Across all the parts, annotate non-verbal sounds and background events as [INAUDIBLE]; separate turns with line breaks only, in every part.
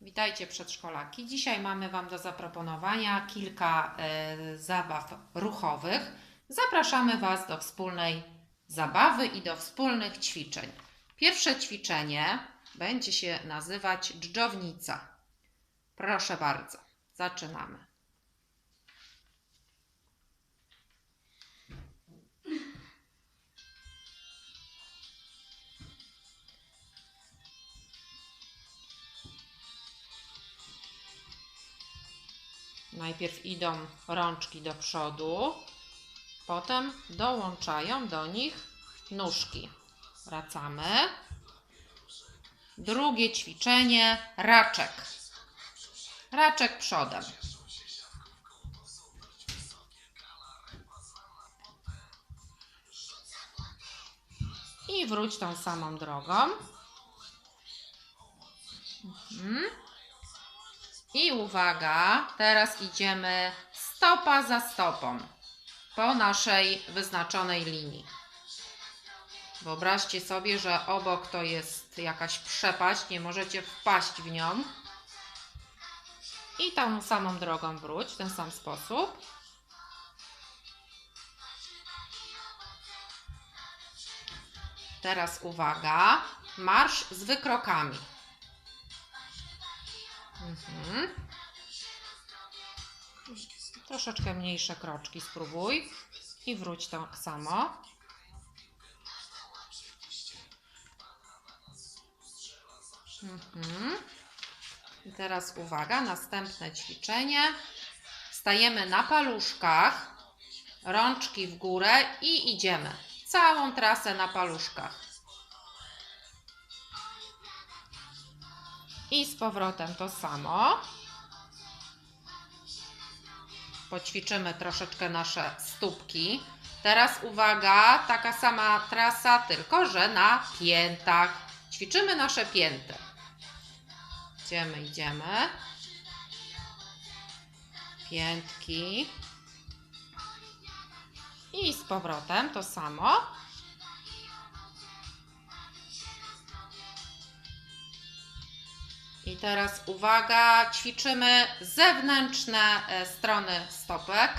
Witajcie przedszkolaki. Dzisiaj mamy Wam do zaproponowania kilka e, zabaw ruchowych. Zapraszamy Was do wspólnej zabawy i do wspólnych ćwiczeń. Pierwsze ćwiczenie będzie się nazywać dżdżownica. Proszę bardzo, zaczynamy. Najpierw idą rączki do przodu, potem dołączają do nich nóżki. Wracamy. Drugie ćwiczenie raczek. Raczek przodem. I wróć tą samą drogą. Mhm. I uwaga, teraz idziemy stopa za stopą po naszej wyznaczonej linii. Wyobraźcie sobie, że obok to jest jakaś przepaść, nie możecie wpaść w nią. I tą samą drogą wróć, w ten sam sposób. Teraz uwaga, marsz z wykrokami. Mhm. Troszeczkę mniejsze kroczki spróbuj i wróć tak samo. Mhm. I teraz uwaga, następne ćwiczenie. Stajemy na paluszkach, rączki w górę i idziemy. Całą trasę na paluszkach. I z powrotem to samo. Poćwiczymy troszeczkę nasze stópki. Teraz uwaga, taka sama trasa, tylko że na piętach. Ćwiczymy nasze pięty. Idziemy, idziemy. Piętki. I z powrotem to samo. I teraz uwaga, ćwiczymy zewnętrzne e, strony stopek.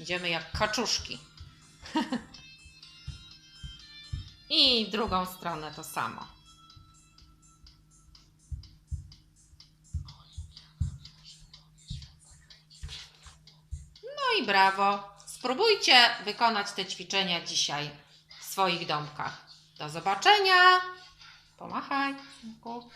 Idziemy jak kaczuszki. [LAUGHS] I drugą stronę to samo. No i brawo. Spróbujcie wykonać te ćwiczenia dzisiaj w swoich domkach. Do zobaczenia. Pomachaj. synku.